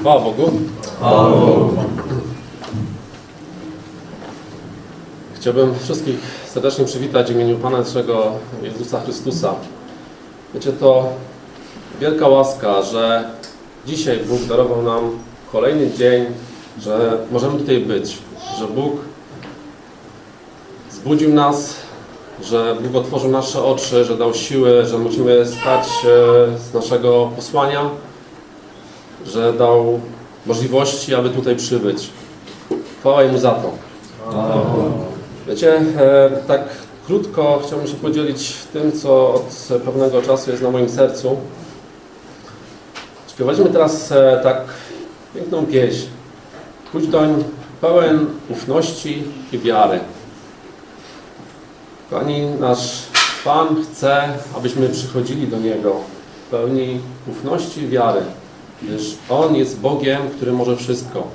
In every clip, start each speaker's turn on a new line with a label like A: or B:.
A: Chwała Bogu. Chciałbym wszystkich serdecznie przywitać w imieniu Pana naszego Jezusa Chrystusa. Wiecie, to wielka łaska, że dzisiaj Bóg darował nam kolejny dzień, że możemy tutaj być, że Bóg zbudził nas, że Bóg otworzył nasze oczy, że dał siły, że musimy stać z naszego posłania, że dał możliwości, aby tutaj przybyć. Chwała Jemu za to. Wiecie, e, tak krótko chciałbym się podzielić tym, co od pewnego czasu jest na moim sercu. Śpiewaliśmy teraz e, tak piękną pieśń. Pójdź doń pełen ufności i wiary. Pani, nasz Pan chce, abyśmy przychodzili do Niego pełni ufności i wiary, gdyż On jest Bogiem, który może wszystko.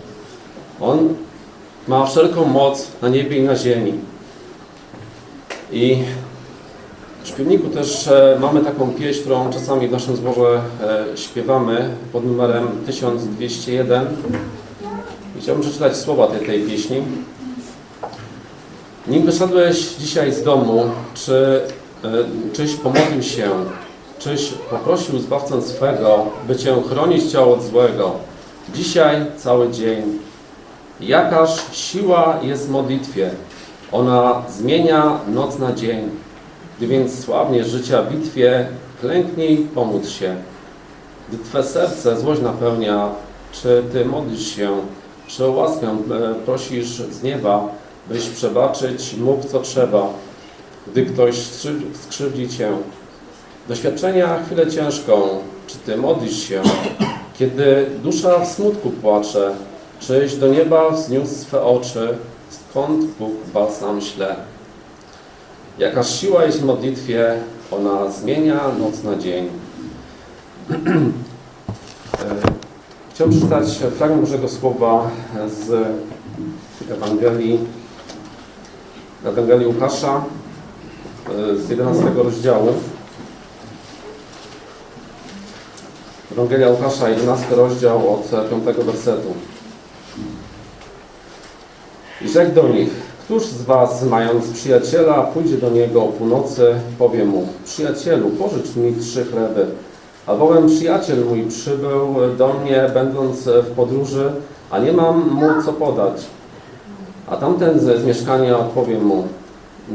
A: On ma wszelką moc na niebie i na ziemi. I w śpiewniku też e, mamy taką pieśń, którą czasami w naszym zborze e, śpiewamy pod numerem 1201. I chciałbym przeczytać słowa tej, tej pieśni. Nim wyszedłeś dzisiaj z domu, czy, e, czyś pomodlił się, czyś poprosił Zbawcę swego, by Cię chronić ciało od złego. Dzisiaj cały dzień. Jakaż siła jest w modlitwie. Ona zmienia noc na dzień. Gdy więc sławnie życia w bitwie, klęknij, pomóc się. Gdy Twe serce złość napełnia, czy Ty modlisz się, czy o łaskę e, prosisz z nieba, byś przebaczyć mógł co trzeba, gdy ktoś skrzy- skrzywdzi Cię. Doświadczenia chwilę ciężką, czy Ty modlisz się, kiedy dusza w smutku płacze, czyś do nieba wzniósł swe oczy, skąd Bóg balsam śle. Jakaż siła jest w modlitwie, ona zmienia noc na dzień. E, Chciałbym przeczytać fragment Bożego Słowa z Ewangelii, Ewangelii Łukasza e, z 11 rozdziału. Ewangelia Łukasza, 11 rozdział od 5 wersetu. I rzekł do nich, któż z was, mając przyjaciela, pójdzie do niego o północy, powie mu, przyjacielu, pożycz mi trzy chleby. Albowiem przyjaciel mój przybył do mnie, będąc w podróży, a nie mam mu co podać. A tamten z, z mieszkania odpowie mu,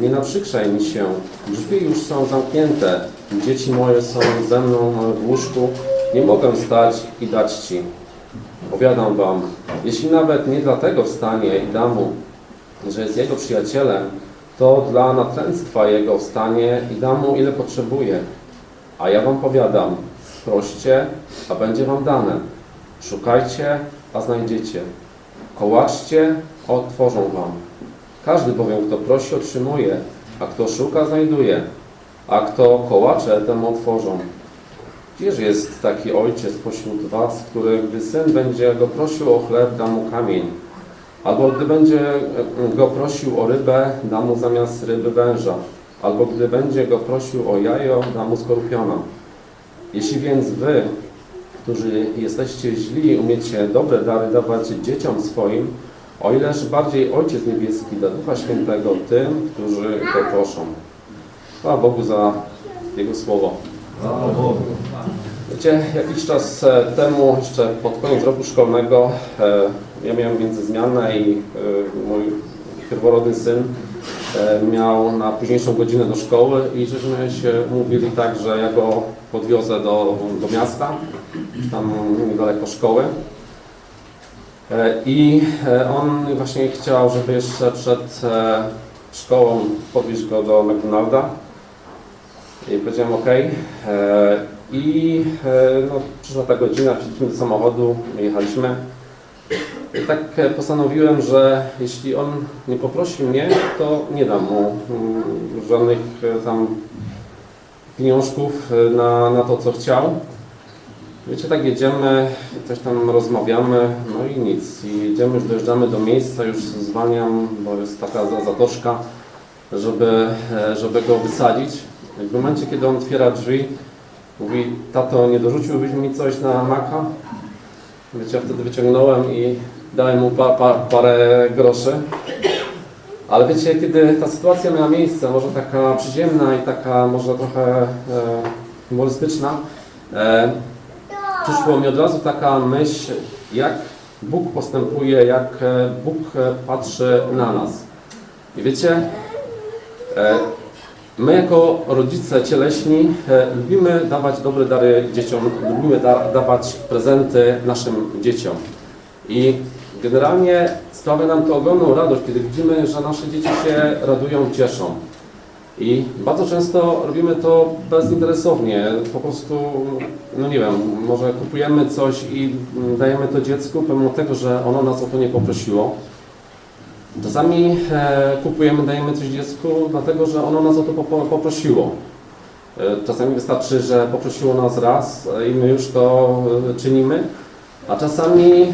A: nie naprzykrzaj mi się, drzwi już są zamknięte, dzieci moje są ze mną w łóżku, nie mogę stać i dać ci. Powiadam wam, jeśli nawet nie dlatego wstanie i da mu, że jest jego przyjacielem, to dla natręctwa jego wstanie i da mu ile potrzebuje. A ja wam powiadam, proście, a będzie wam dane. Szukajcie, a znajdziecie. Kołaczcie, otworzą wam. Każdy bowiem, kto prosi, otrzymuje, a kto szuka, znajduje, a kto kołacze, temu otworzą. Gdzież jest taki ojciec pośród was, który, gdy syn będzie go prosił o chleb, da mu kamień? Albo gdy będzie go prosił o rybę, da mu zamiast ryby węża. Albo gdy będzie go prosił o jajo, da mu skorpiona. Jeśli więc wy, którzy jesteście źli, umiecie dobre dary dawać dzieciom swoim, o ileż bardziej Ojciec Niebieski da Ducha Świętego tym, którzy go proszą. Chwała Bogu za Jego Słowo. Wiecie, jakiś czas e, temu, jeszcze pod koniec roku szkolnego, e, ja miałem międzyzmianę i e, mój pierworodny syn miał na późniejszą godzinę do szkoły i żeśmy się umówili tak, że ja go podwiozę do, do miasta, tam niedaleko szkoły. I on właśnie chciał, żeby jeszcze przed szkołą podwieźć go do McDonalda. I powiedziałem OK. I e, no, przyszła ta godzina, wsiedliśmy do samochodu, jechaliśmy. I tak e, postanowiłem, że jeśli on nie poprosi mnie, to nie dam mu mm, żadnych e, tam pieniążków e, na, na to, co chciał. Wiecie, tak jedziemy, coś tam rozmawiamy, no i nic. I jedziemy, już dojeżdżamy do miejsca, już zwalniam, bo jest taka za- zatoczka, żeby, e, żeby go wysadzić. W momencie, kiedy on otwiera drzwi, mówi, tato, nie dorzuciłbyś mi coś na maka? Wiecie, ja wtedy wyciągnąłem i dałem mu pa, pa, parę groszy. Ale wiecie, kiedy ta sytuacja miała miejsce, może taka przyziemna i taka może trochę e, humorystyczna, e, przyszło mi od razu taka myśl, jak Bóg postępuje, jak e, Bóg e, patrzy na nas. I wiecie, e, my jako rodzice cieleśni e, lubimy dawać dobre dary dzieciom, lubimy da, dawać prezenty naszym dzieciom. I generalnie sprawia nam to ogromną radość, kiedy widzimy, że nasze dzieci się radują, cieszą. I bardzo często robimy to bezinteresownie, po prostu, no nie wiem, może kupujemy coś i dajemy to dziecku, pomimo tego, że ono nas o to nie poprosiło. Czasami e, kupujemy, dajemy coś dziecku, dlatego że ono nas o to poprosiło. E, czasami wystarczy, że poprosiło nas raz e, i my już to czynimy, a czasami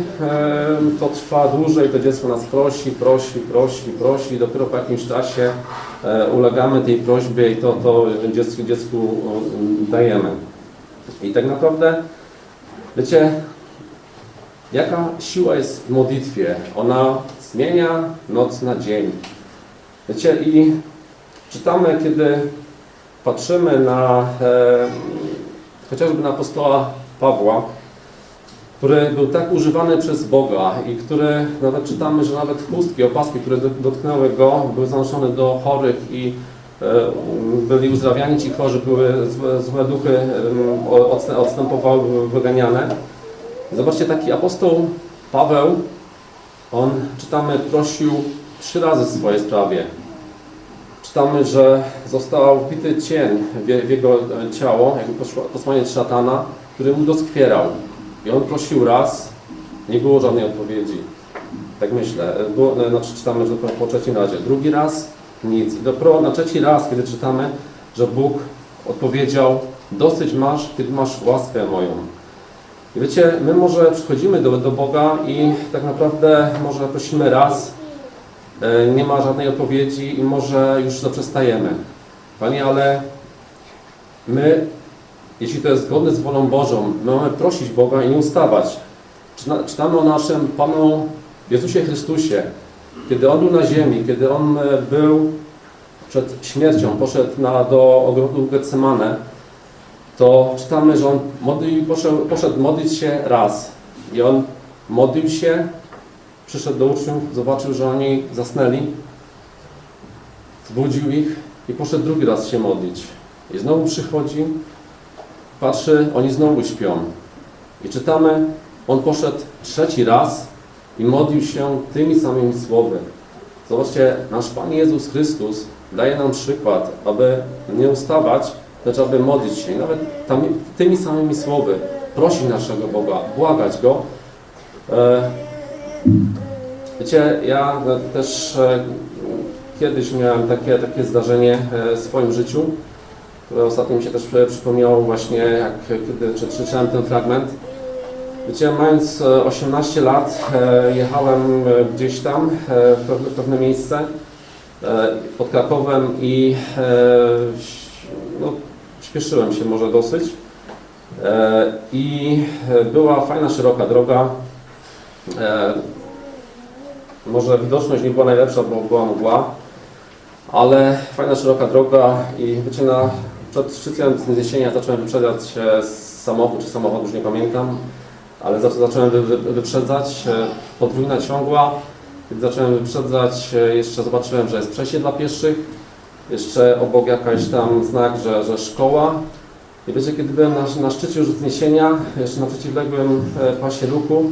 A: to trwa dłużej, to dziecko nas prosi, prosi, prosi, prosi i dopiero po jakimś czasie ulegamy tej prośbie i to, to dziecku, dziecku dajemy. I tak naprawdę, wiecie, jaka siła jest w modlitwie? Ona zmienia noc na dzień. Wiecie, i czytamy, kiedy patrzymy na e, chociażby na apostoła Pawła, który był tak używany przez Boga i który, nawet czytamy, że nawet chustki, opaski, które dotknęły go, były zanoszone do chorych i e, byli uzdrawiani ci chorzy, były złe, złe duchy odstępowały, były wyganiane. Zobaczcie, taki apostoł Paweł, on, czytamy, prosił trzy razy w swojej sprawie. Czytamy, że został wbity cień w, jego e, ciało, jakby posłaniec szatana, który mu doskwierał. I on prosił raz, nie było żadnej odpowiedzi. Tak myślę. Było, e, znaczy czytamy, że po trzecim razie. Drugi raz nic. I dopiero na trzeci raz, kiedy czytamy, że Bóg odpowiedział, dosyć masz, kiedy masz łaskę moją. I wiecie, my może przychodzimy do, do Boga i tak naprawdę może prosimy raz, e, nie ma żadnej odpowiedzi i może już zaprzestajemy. Panie, ale my, jeśli to jest zgodne z wolą Bożą, my mamy prosić Boga i nie ustawać. Czyta- Czytamy o naszym Panu Jezusie Chrystusie, kiedy On był na ziemi, kiedy On e, był przed śmiercią, poszedł na, do ogrodu Getsemane, to czytamy, że On modlił, poszedł, poszedł modlić się raz. I On modlił się, przyszedł do uczniów, zobaczył, że oni zasnęli, zbudził ich i poszedł drugi raz się modlić. I znowu przychodzi, patrzy, oni znowu śpią. I czytamy, on poszedł trzeci raz i modlił się tymi samymi słowy. Zobaczcie, nasz Pan Jezus Chrystus daje nam przykład, aby nie ustawać, lecz modlić się. Nawet tam, tymi samymi słowy prosić naszego Boga, błagać Go. E, wiecie, ja e, też e, kiedyś miałem takie, takie zdarzenie e, w swoim życiu, które ostatnio mi się też przypomniało właśnie, jak kiedy czy- przeczytałem ten fragment. Wiecie, mając e, 18 lat, jechałem gdzieś tam, w pewne, w pewne miejsce pod Krakowem i no, śpieszyłem się może dosyć. E, I e, była fajna, szeroka droga. E, Może widoczność nie była najlepsza, bo była mgła, ale fajna, szeroka droga i wiecie, na, przed szczytem zniesienia zacząłem wyprzedzać samochód, czy samochód, już nie pamiętam, ale za- zacząłem wy, wy, wyprzedzać, podwójna ciągła. Kiedy zacząłem wyprzedzać, jeszcze zobaczyłem, że jest przejście dla pieszych, jeszcze obok jakaś tam znak, że, że szkoła. I wiecie, kiedy byłem na, na szczycie już zniesienia, jeszcze na przeciwległym e, pasie ruchu,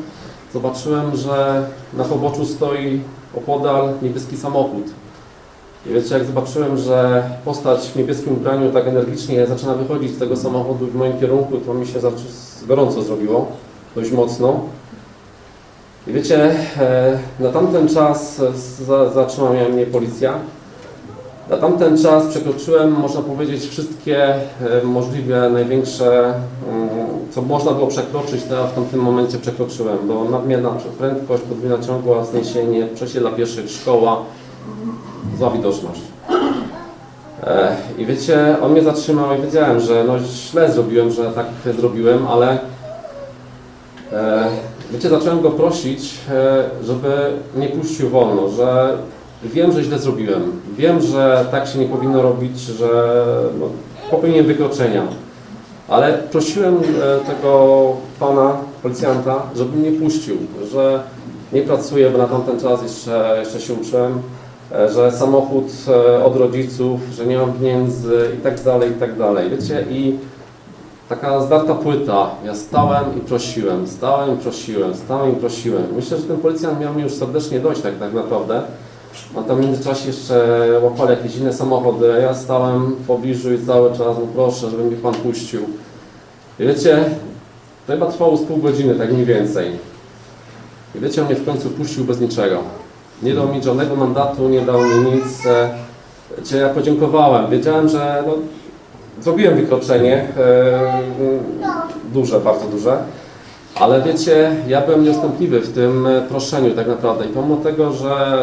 A: zobaczyłem, że na poboczu stoi opodal niebieski samochód. I wiecie, jak zobaczyłem, że postać w niebieskim ubraniu tak energicznie zaczyna wychodzić z tego samochodu w moim kierunku, to mi się gorąco zrobiło, dość mocno. I wiecie, e, na tamten czas za, zatrzymała mnie policja. Na tamten czas przekroczyłem, można powiedzieć, wszystkie e, możliwe, największe, mm, co można było przekroczyć, to ja w tamtym momencie przekroczyłem, bo nadmierna prędkość, podwójna ciągła, zniesienie, przejście dla pieszych, szkoła, zła widoczność. E, I wiecie, on mnie zatrzymał i wiedziałem, że no źle zrobiłem, że tak zrobiłem, ale e, wiecie, zacząłem go prosić, żeby nie puścił wolno, że wiem, że źle zrobiłem. Wiem, że tak się nie powinno robić, że no, popełniłem wykroczenia. Ale prosiłem e, tego pana, policjanta, żeby mnie puścił, że nie pracuję, bo na tamten czas jeszcze, jeszcze się uczyłem, e, że samochód e, od rodziców, że nie mam pieniędzy i tak dalej, i tak dalej. Wiecie, i taka zdarta płyta. Ja stałem i prosiłem, stałem i prosiłem, stałem i prosiłem. Myślę, że ten policjant miał mi już serdecznie dojść tak, tak naprawdę. On tam w międzyczasie jeszcze łapali jakieś inne samochody, a ja stałem w pobliżu i cały czas, no proszę, żeby mnie pan puścił. I wiecie, to chyba trwało z pół godziny, tak mniej więcej. I wiecie, on mnie w końcu puścił bez niczego. Nie dał mi żadnego mandatu, nie dał mi nic. Wiecie, ja podziękowałem. Wiedziałem, że no, zrobiłem wykroczenie, e, duże, bardzo duże, ale wiecie, ja byłem nieustępliwy w tym e, proszeniu tak naprawdę i pomimo tego, że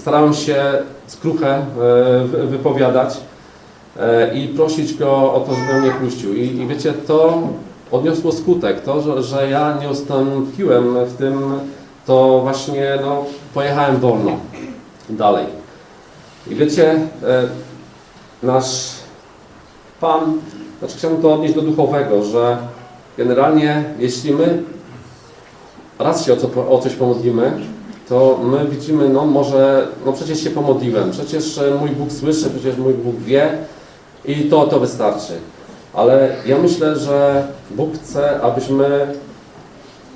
A: starałem się skruchę e, wy- wypowiadać e, i prosić go o to, żeby mnie puścił i, i wiecie, to odniosło skutek, to, że, że ja nie ustąpiłem w tym, to właśnie no, pojechałem wolno dalej. I wiecie, e, nasz Pan, znaczy chciałbym to odnieść do duchowego, że generalnie jeśli my raz się o, co, o coś pomodlimy, to my widzimy, no może, no przecież się pomodliłem, przecież e, mój Bóg słyszy, przecież mój Bóg wie i to, to wystarczy. Ale ja myślę, że Bóg chce, abyśmy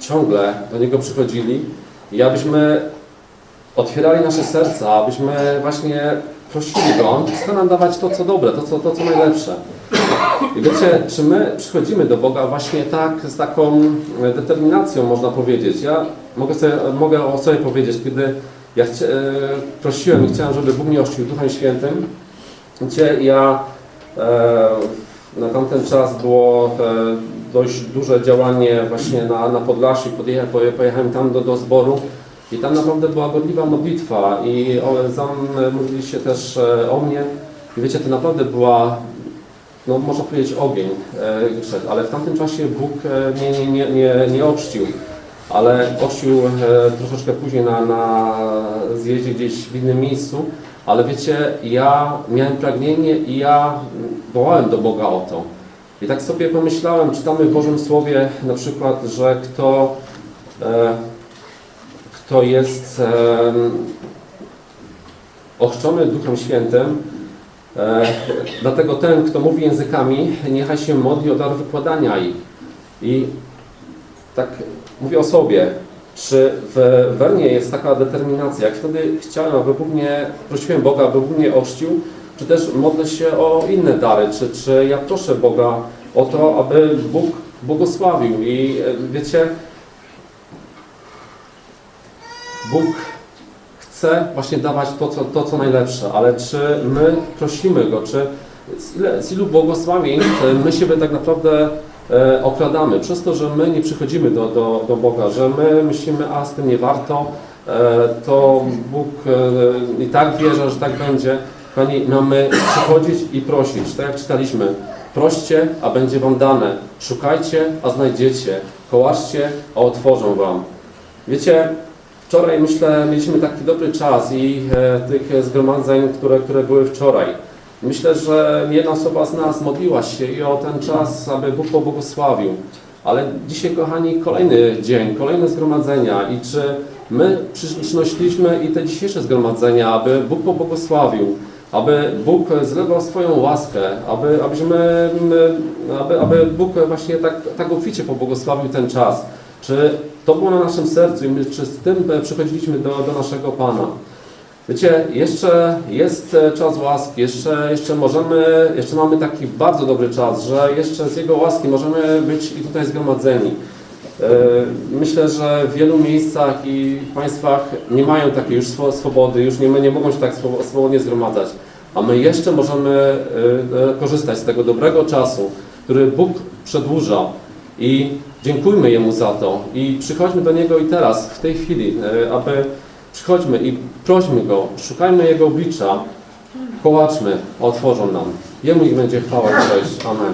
A: ciągle do Niego przychodzili i abyśmy otwierali nasze serca, abyśmy właśnie prosili Go. Chce nam dawać to, co dobre, to, co, to, co najlepsze. I wiecie, czy my przychodzimy do Boga właśnie tak, z taką e, determinacją, można powiedzieć. Ja mogę, sobie, mogę o sobie powiedzieć, kiedy ja e, prosiłem i chciałem, żeby Bóg mnie ochrzcił Duchem Świętym, Wiecie, ja e, na tamten czas było e, dość duże działanie właśnie na, na Podlasiu, pojechałem tam do, do zboru i tam naprawdę była gorliwa modlitwa i o, tam e, modlili się też o mnie. I wiecie, to naprawdę była, no można powiedzieć ogień e, ale w tamtym czasie Bóg e, mnie nie, nie, nie, nie ochrzcił, ale e, troszeczkę później na, na zjeździe gdzieś w innym miejscu, ale wiecie, ja miałem pragnienie i ja wołałem do Boga o to. I tak sobie pomyślałem, czytamy w Bożym Słowie na przykład, że kto, e, kto jest e, ochrzczony Duchem Świętym, e, dlatego ten, kto mówi językami, niechaj się modli o dar wykładania ich. I tak mówię o sobie, czy w we mnie jest taka determinacja, jak wtedy chciałem, aby Bóg mnie, prosiłem Boga, aby Bóg mnie ochrzcił, czy też modlę się o inne dary, czy, czy ja proszę Boga o to, aby Bóg błogosławił? I e, wiecie, Bóg chce właśnie dawać to, co, to, co najlepsze, ale czy my prosimy Go, czy z, ile, z ilu błogosławieństw e, my siebie tak naprawdę e, okradamy przez to, że my nie przychodzimy do, do, do Boga, że my myślimy, a z tym nie warto, e, to Bóg e, i tak wierzy, że tak będzie. Kochani, mamy przychodzić i prosić, tak jak czytaliśmy. Proście, a będzie wam dane. Szukajcie, a znajdziecie. Kołaszcie, a otworzą wam. Wiecie, wczoraj myślę, mieliśmy taki dobry czas i e, tych zgromadzeń, które, które były wczoraj. Myślę, że jedna osoba z nas modliła się i o ten czas, aby Bóg pobłogosławił. Ale dzisiaj, kochani, kolejny dzień, kolejne zgromadzenia i czy my przynosiliśmy i te dzisiejsze zgromadzenia, aby Bóg pobłogosławił, aby Bóg zlewał swoją łaskę, aby, abyśmy, aby, aby Bóg właśnie tak, tak obficie pobłogosławił ten czas. Czy to było na naszym sercu i my, czy z tym e, przychodziliśmy do, do naszego Pana? Wiecie, jeszcze jest e, czas łaski, jeszcze, jeszcze możemy, jeszcze mamy taki bardzo dobry czas, że jeszcze z Jego łaski możemy być i tutaj zgromadzeni. E, Myślę, że w wielu miejscach i państwach nie mają takiej już swo- swobody, już nie, nie mogą się tak swo- swobodnie zgromadzać. A my jeszcze możemy korzystać z tego dobrego czasu, który Bóg przedłuża i dziękujmy Jemu za to i przychodźmy do Niego i teraz, w tej chwili, e, aby przychodźmy i prośmy Go, szukajmy Jego oblicza, kołaczmy, otworzą nam. Jemu niech będzie chwała i cześć. Amen.